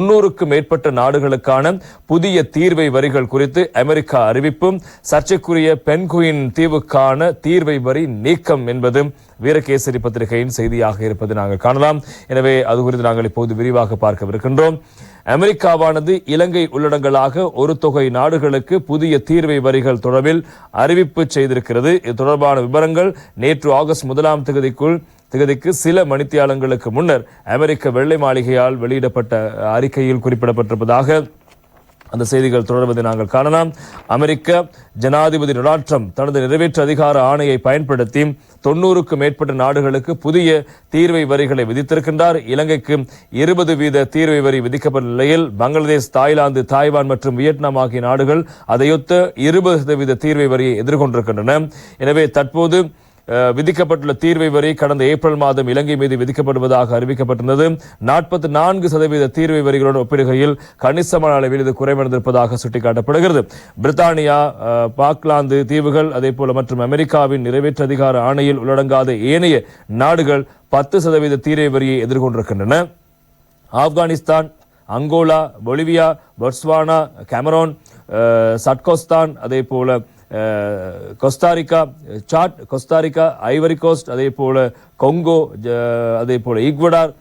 முன்னூறுக்கும் மேற்பட்ட நாடுகளுக்கான புதிய தீர்வை வரிகள் குறித்து அமெரிக்கா அறிவிப்பும் சர்ச்சைக்குரிய பென்குயின் தீவுக்கான தீர்வை வரி நீக்கம் என்பது வீரகேசரி பத்திரிகையின் செய்தியாக இருப்பது நாங்கள் காணலாம். எனவே அது குறித்து நாங்கள் இப்போது விரிவாக பார்க்கவிருக்கின்றோம். அமெரிக்காவானது இலங்கை உள்ளடங்கலாக ஒரு தொகை நாடுகளுக்கு புதிய தீர்வை வரிகள் தொடர்பில் அறிவிப்பு செய்திருக்கிறது. இது தொடர்பான விவரங்கள் நேற்று ஆகஸ்ட் முதலாம் தேதிக்குள் திகதிக்கு சில மணித்தியாலங்களுக்கு முன்னர் அமெரிக்க வெள்ளை மாளிகையால் வெளியிடப்பட்ட அறிக்கையில் குறிப்பிடப்பட்டிருப்பதாக அந்த செய்திகள் தொடர்வதை நாங்கள் காணலாம். அமெரிக்க ஜனாதிபதி டொனால்ட் ட்ரம்ப் தனது நிறைவேற்று அதிகார ஆணையை பயன்படுத்தி தொண்ணூறுக்கும் மேற்பட்ட நாடுகளுக்கு புதிய தீர்வை வரிகளை விதித்திருக்கின்றார். இலங்கைக்கு இருபது வீத தீர்வை வரி விதிக்கப்பட்ட நிலையில் பங்களாதேஷ் தாய்லாந்து தாய்வான் மற்றும் வியட்நாம் ஆகிய நாடுகள் அதையொத்த இருபது சதவீத தீர்வை வரியை எதிர்கொண்டிருக்கின்றன. எனவே தற்போது விதிக்கப்பட்டுள்ள தீர்வை வரி கடந்த ஏப்ரல் மாதம் இலங்கை மீது விதிக்கப்படுவதாக அறிவிக்கப்பட்டிருந்தது. நாற்பத்தி நான்கு சதவீத தீர்வை வரிகளுடன் ஒப்பிடுகையில் கணிசமான அளவில் இது குறைவடைந்திருப்பதாக சுட்டிக்காட்டப்படுகிறது. பிரித்தானியா பாக்லாந்து தீவுகள் அதே போல மற்றும் அமெரிக்காவின் நிறைவேற்று அதிகார ஆணையில் உள்ளடங்காத ஏனைய நாடுகள் பத்து சதவீத தீர்வை வரியை எதிர்கொண்டிருக்கின்றன. Afghanistan Angola Bolivia Botswana Cameroon சட்கோஸ்தான் அதே போல Costa Rica Chad Costa Rica Ivory Coast அதே போல் கொங்கோ அதே போல் Ecuador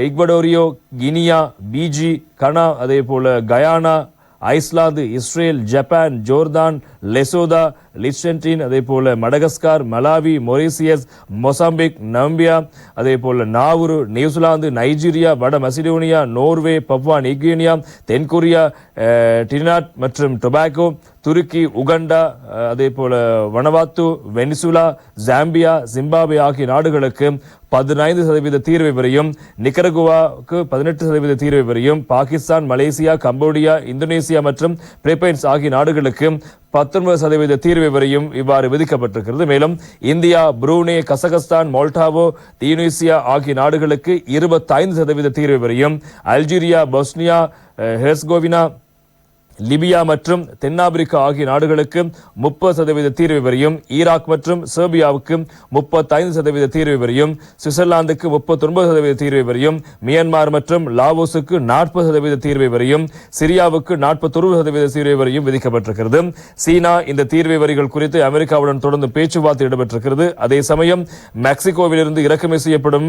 Equatorial Guinea Fiji Ghana அதே போல் Guyana Iceland Israel Japan Jordan Lesotho Liechtenstein அதே போல Madagascar Malawi Mauritius Mozambique Namibia அதே போல நாவுரு நியூசிலாந்து நைஜீரியா வட Macedonia Norway Papua New Guinea தென்கொரியா டினாட் மற்றும் டொபாக்கோ துருக்கி உகண்டா அதே போல வனவாத்து வெனிசுலா ஜாம்பியா ஜிம்பாபே ஆகிய நாடுகளுக்கு பதினைந்து சதவீத தீர்வை வரையும் நிக்கரகுவாவுக்கு பதினெட்டு சதவீத தீர்வை பெறையும் பாகிஸ்தான் மலேசியா கம்போடியா இந்தோனேசியா மற்றும் பிலிப்பைன்ஸ் ஆகிய நாடுகளுக்கு பத்தொன்பது சதவீத தீர்வு வரையும் இவ்வாறு விதிக்கப்பட்டிருக்கிறது. மேலும் India Brunei Kazakhstan Moldova Tunisia ஆகிய நாடுகளுக்கு இருபத்தைந்து சதவீத தீர்வு வரையும் அல்ஜீரியா பொஸ்னியா ஹெர்ஸ்கோவினா லிபியா மற்றும் தென்னாப்பிரிக்கா ஆகிய நாடுகளுக்கு முப்பது சதவீத தீர்வு வரையும் ஈராக் மற்றும் சேர்பியாவுக்கு முப்பத்தைந்து சதவீத தீர்வு வரையும் சுவிட்சர்லாந்துக்கு முப்பத்தொன்பது சதவீத தீர்வு வரையும் மியான்மர் மற்றும் லாவோஸுக்கு நாற்பது சதவீத தீர்வு வரையும் சிரியாவுக்கு நாற்பத்தொரு சதவீத தீர்வு வரையும் விதிக்கப்பட்டிருக்கிறது. சீனா இந்த தீர்வு வரிகள் குறித்து அமெரிக்காவுடன் தொடர்ந்து பேச்சுவார்த்தை இடம்பெற்றிருக்கிறது. அதே சமயம் மெக்சிகோவிலிருந்து இறக்குமதி செய்யப்படும்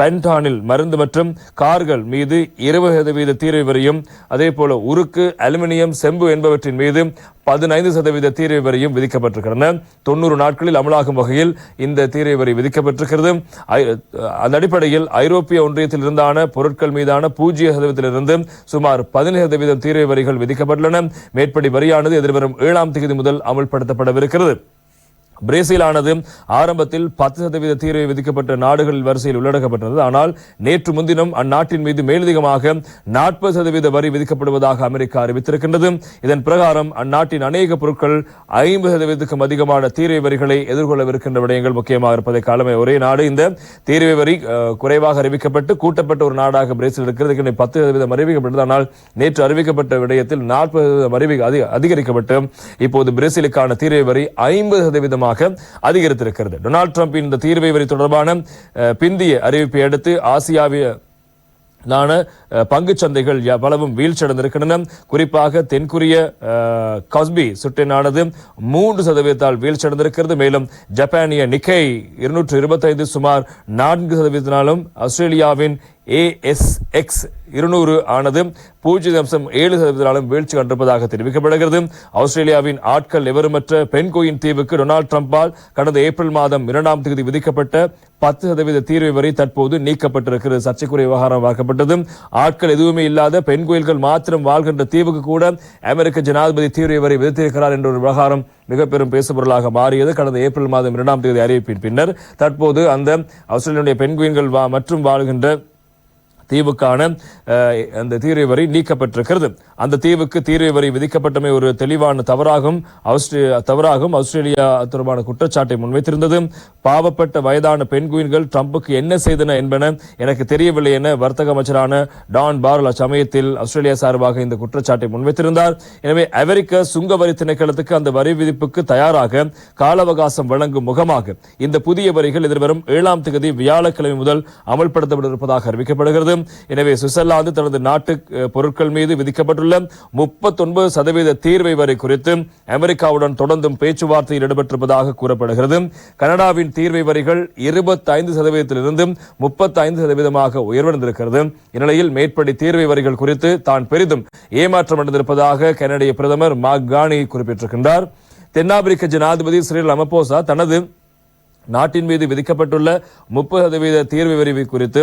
பென்டானில் மருந்து மற்றும் கார்கள் மீது இருபது சதவீத தீர்வு வரையும் அதே போல உருக்கு அலுமினியம் செம்பு என்பவற்றின் மீது பதினைந்து சதவீத தீர்வை வரியும் விதிக்கப்பட்டிருக்கின்றன. தொண்ணூறு நாட்களில் அமலாகும் வகையில் இந்த தீர்வை வரி விதிக்கப்பட்டிருக்கிறது. அந்த அடிப்படையில் ஐரோப்பிய ஒன்றியத்தில் இருந்தான பொருட்கள் மீதான பூஜ்ஜிய சதவீதத்திலிருந்து சுமார் பதினேழு சதவீதம் தீர்வை வரிகள் விதிக்கப்பட்டுள்ளன. மேற்படி வரியானது எதிர்வரும் ஏழாம் தேதி முதல் அமல்படுத்தப்படவிருக்கிறது. பிரேசிலானது ஆரம்பத்தில் பத்து சதவீத தீர்வை விதிக்கப்பட்ட நாடுகள் வரிசையில் உள்ளடக்கப்பட்டது ஆனால் நேற்று முன்தினம் அந்நாட்டின் மீது மேலதிகமாக நாற்பது சதவீத வரி விதிக்கப்படுவதாக அமெரிக்கா அறிவித்திருக்கின்றது. இதன் பிரகாரம் அந்நாட்டின் அநேக பொருட்கள் ஐம்பது சதவீதத்துக்கும் அதிகமான தீர்வை வரிகளை எதிர்கொள்ளவிருக்கின்ற விடயங்கள் முக்கியமாக இருப்பதை காலமே ஒரே நாடு. இந்த தீர்வை வரி குறைவாக அறிவிக்கப்பட்டு கூட்டப்பட்ட ஒரு நாடாக பிரேசில் இருக்கிறது. பத்து சதவீதம் அறிவிக்கப்பட்டது. ஆனால் நேற்று அறிவிக்கப்பட்ட விடயத்தில் நாற்பது சதவீதம் அறிவி அதிகரிக்கப்பட்டு இப்போது பிரேசிலுக்கான தீர்வை வரி ஐம்பது சதவீதமாக அதிகரித்திருக்கிறது. டொனால்டு ட்ரம்பின் இந்த தீர்வை வரி தொடர்பான பிந்திய அறிவிப்பை அடுத்து ஆசியாவிய நான சந்தைகள் பலவும் வீழ்ச்சியடைந்திருக்கின்றன குறிப்பாக தென்கொரிய கஸ்பி காஸ்பி சுட்டினானது மூன்று சதவீதத்தால் வீழ்ச்சியடைந்திருக்கிறது மேலும் ஜப்பானிய நிக்கை இருநூற்று இருபத்தைந்து சுமார் நான்கு சதவீதத்தினாலும் ஆஸ்திரேலியாவின் ஏஎஸ்எக்ஸ் இருநூறு ஆனது பூஜ்ஜிய அம்சம் ஏழு சதவீதத்தினாலும் வீழ்ச்சி கண்டிருப்பதாக தெரிவிக்கப்படுகிறது. ஆஸ்திரேலியாவின் ஆட்கள் எவருமற்ற பென்கோயின் தீவுக்கு டொனால்ட் ட்ரம்பால் கடந்த ஏப்ரல் மாதம் இரண்டாம் தேதி விதிக்கப்பட்ட பத்து சதவீத தீர்வு வரை தற்போது நீக்கப்பட்டிருக்கிறது. சர்ச்சைக்குரிய விவகாரம் பார்க்கப்பட்டது. ஆட்கள் எதுவுமே இல்லாத பெண் கோயில்கள் மாத்திரம் வாழ்கின்ற தீவுக்கு கூட அமெரிக்க ஜனாதிபதி தீர்வு வரை விதித்திருக்கிறார் என்ற ஒரு விவகாரம் மிக பெரும் பேசுபொருளாக மாறியது. கடந்த ஏப்ரல் மாதம் இரண்டாம் தேதி அறிவிப்பின் பின்னர் தற்போது அந்த ஆஸ்திரேலியாவுடைய பெண்குயின்கள் வா- மற்றும் வாழ்கின்ற தீவுக்கான அந்த தீர்வை வரி நீக்கப்பட்டிருக்கிறது. அந்த தீவுக்கு தீர்வை வரி விதிக்கப்பட்டமை ஒரு தெளிவான தவறாகும். ஆஸ்திரே- தவறாகும். ஆஸ்திரேலியா தொடர்பான குற்றச்சாட்டை முன்வைத்திருந்தது. பாவப்பட்ட வயதான பெண் குயின்கள் ட்ரம்புக்கு என்ன செய்தன என்பன எனக்கு தெரியவில்லை என வர்த்தக அமைச்சரான டான் பார்ல் அச்சமயத்தில் ஆஸ்திரேலியா சார்பாக இந்த குற்றச்சாட்டை முன்வைத்திருந்தார். எனவே அமெரிக்க சுங்க வரி திணைக்களத்துக்கு அந்த வரி விதிப்புக்கு தயாராக கால அவகாசம் வழங்கும் முகமாக இந்த புதிய வரிகள் எதிர்வரும் ஏழாம் தேதி வியாழக்கிழமை முதல் அமல்படுத்தப்பட இருப்பதாக அறிவிக்கப்படுகிறது. வேண்டும். எனவே சுவிட்சர்லாந்து தனது நாட்டு பொருட்கள் மீது விதிக்கப்பட்டுள்ள முப்பத்தொன்பது சதவீத தீர்வை வரை குறித்து அமெரிக்காவுடன் தொடர்ந்தும் பேச்சுவார்த்தையில் ஈடுபட்டிருப்பதாக கூறப்படுகிறது. கனடாவின் தீர்வை வரிகள் இருபத்தைந்து சதவீதத்திலிருந்து முப்பத்தைந்து சதவீதமாக உயர்வடைந்திருக்கிறது. இந்நிலையில் மேற்படி தீர்வை வரிகள் குறித்து தான் பெரிதும் ஏமாற்றம் அடைந்திருப்பதாக கனடிய பிரதமர் மாக் கானி குறிப்பிட்டிருக்கின்றார். தென்னாப்பிரிக்க ஜனாதிபதி சிறில் அமபோசா தனது நாட்டின் மீது விதிக்கப்பட்டுள்ள முப்பது சதவீத தீர்வு வரி குறித்து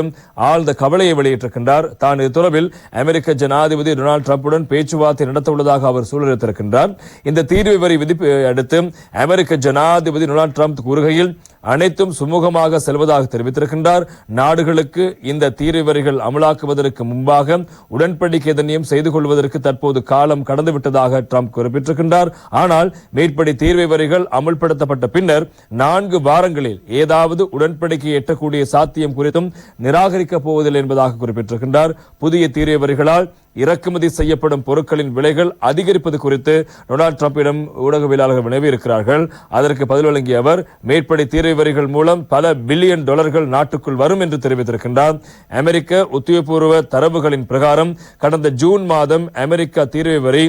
ஆழ்ந்த கவலையை வெளியிட்டிருக்கின்றார். தான் இது தொடர்பில் அமெரிக்க ஜனாதிபதி டொனால்டு டிரம்புடன் பேச்சுவார்த்தை நடத்த உள்ளதாக அவர் சூழலித்திருக்கின்றார் இந்த தீர்வு வரி விதிப்பு அடுத்து அமெரிக்க ஜனாதிபதி டொனால்டு ட்ரம்ப் கூறுகையில் அனைத்தும் சுமூகமாக செல்வதாக தெரிவித்திருக்கின்றார். நாடுகளுக்கு இந்த தீர்வு வரிகள் அமலாக்குவதற்கு முன்பாக உடன்படிக்கை எதனையும் செய்து கொள்வதற்கு தற்போது காலம் கடந்துவிட்டதாக ட்ரம்ப் குறிப்பிட்டிருக்கின்றார். ஆனால் மேற்படி தீர்வை வரிகள் அமுல்படுத்தப்பட்ட பின்னர் நான்கு வாரங்களில் ஏதாவது உடன்படிக்கை எட்டக்கூடிய சாத்தியம் குறித்தும் நிராகரிக்கப் போவதில்லை என்பதாக குறிப்பிட்டிருக்கின்றார். புதிய தீர்வை வரிகளால் இறக்குமதி செய்யப்படும் பொருட்களின் விலைகள் அதிகரிப்பது குறித்து டொனால்டு டிரம்பிடம் ஊடகவியலாளர்கள் வினவியிருக்கிறார்கள். அதற்கு பதில் வழங்கிய அவர் மேற்படி தீர்வு வரிகள் மூலம் பல பில்லியன் டாலர்கள் நாட்டுக்குள் வரும் என்று தெரிவித்திருக்கின்றார். அமெரிக்க உத்தியோகபூர்வ தரவுகளின் பிரகாரம் கடந்த ஜூன் மாதம் அமெரிக்கா தீர்வு வரி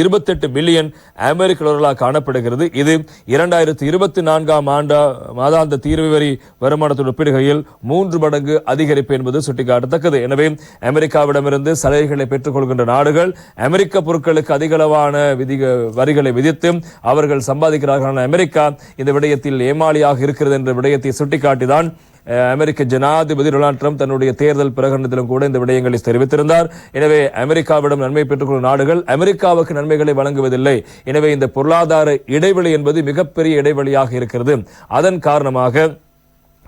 இருபத்தெட்டு பில்லியன் அமெரிக்க டாலர்களாக காணப்படுகிறது. இது இரண்டாயிரத்தி இருபத்தி நான்காம் ஆண்டா மாதாந்த தீர்வு வரி வருமானத்துடன் ஒப்பிடுகையில் மூன்று மடங்கு அதிகரிப்பு என்பது சுட்டிக்காட்டத்தக்கது. எனவே அமெரிக்காவிடமிருந்து சலுகைகளை பெற்றுக்கொள்கின்ற நாடுகள் அமெரிக்க பொருட்களுக்கு அதிகளவான விதி வரிகளை விதித்து அவர்கள் சம்பாதிக்கிறார்கள் ஆனால் அமெரிக்கா இந்த விடயத்தில் ஏமாளியாக இருக்கிறது என்ற விடயத்தை சுட்டிக்காட்டிதான் அமெரிக்க ஜனாதிபதி டொனால்ட் ட்ரம்ப் தன்னுடைய தேர்தல் பிரகடனத்திலும் கூட இந்த விடயங்களை தெரிவித்திருந்தார். எனவே அமெரிக்காவிடம் நன்மை பெற்றுக்கொள்ளும் நாடுகள் அமெரிக்காவுக்கு நன்மைகளை வழங்குவதில்லை. எனவே இந்த பொருளாதார இடைவெளி என்பது மிகப்பெரிய இடைவெளியாக இருக்கிறது. அதன் காரணமாக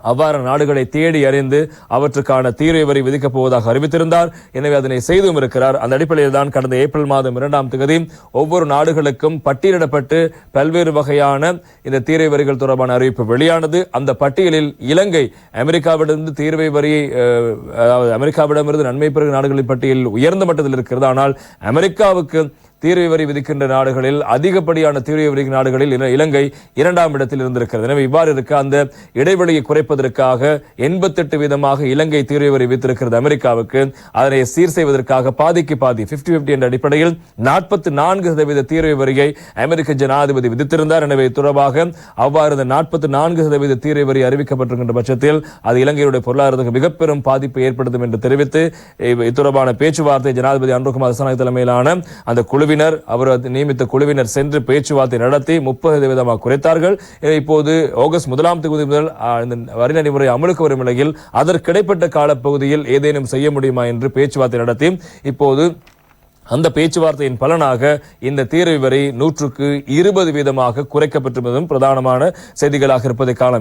அவ்வாறு நாடுகளை தேடி அறிந்து அவற்றுக்கான தீர்வை வரி விதிக்கப் போவதாக அறிவித்திருந்தார். எனவே அதனை செய்தும் இருக்கிறார். அந்த அடிப்படையில் தான் கடந்த ஏப்ரல் மாதம் இரண்டாம் தேதி ஒவ்வொரு நாடுகளுக்கும் பட்டியலிடப்பட்டு பல்வேறு வகையான இந்த தீர்வை வரிகள் தொடர்பான அறிவிப்பு வெளியானது. அந்த பட்டியலில் இலங்கை அமெரிக்காவிடமிருந்து தீர்வை வரியை அதாவது அமெரிக்காவிடமிருந்து நன்மை பெறும் நாடுகளின் பட்டியலில் உயர்ந்த மட்டத்தில் இருக்கிறது. ஆனால் அமெரிக்காவுக்கு தீர்வை வரி விதிக்கின்ற நாடுகளில் அதிகப்படியான தீர்வை வரி நாடுகளில் இலங்கை இரண்டாம் இடத்தில் இருந்திருக்கிறது. எனவே இவ்வாறு இருக்க அந்த இடைவெளியை குறைப்பதற்காக எண்பத்தெட்டு வீதமாக இலங்கை தீர்வை வரி விதித்திருக்கிறது அமெரிக்காவுக்கு. அதனை சீர் செய்வதற்காக பாதிக்கு பாதி 50 50 என்ற அடிப்படையில் நாற்பத்தி நான்கு சதவீத தீர்வை வரியை அமெரிக்க ஜனாதிபதி விதித்திருந்தார். எனவே தொடர்பாக அவ்வாறு இந்த நாற்பத்தி நான்கு சதவீத தீர்வை வரி அறிவிக்கப்பட்டிருக்கின்ற பட்சத்தில் அது இலங்கையுடைய பொருளாதாரத்துக்கு மிக பெரும் பாதிப்பை ஏற்படுத்தும் என்று தெரிவித்து இவ்- இது தொடர்பான பேச்சுவார்த்தை ஜனாதிபதி அன்புகுமார் தலைமையிலான அந்த குழுவினர் அவர் நியமித்த குழுவினர் சென்று பேச்சுவார்த்தை நடத்தி முப்பது விதமாக குறைத்தார்கள். இப்போது ஆகஸ்ட் முதலாம் தேதி முதல் வரி நடைமுறை அமலுக்கு வரும் நிலையில் அதற்கிடைப்பட்ட காலப்பகுதியில் ஏதேனும் செய்ய முடியுமா என்று பேச்சுவார்த்தை நடத்தி இப்போது அந்த பேச்சுவார்த்தையின் பலனாக இந்த தீர்வு வரை நூற்றுக்கு இருபது வீதமாக குறைக்கப்பட்டிருப்பதும் பிரதானமான செய்திகளாக இருப்பதை காண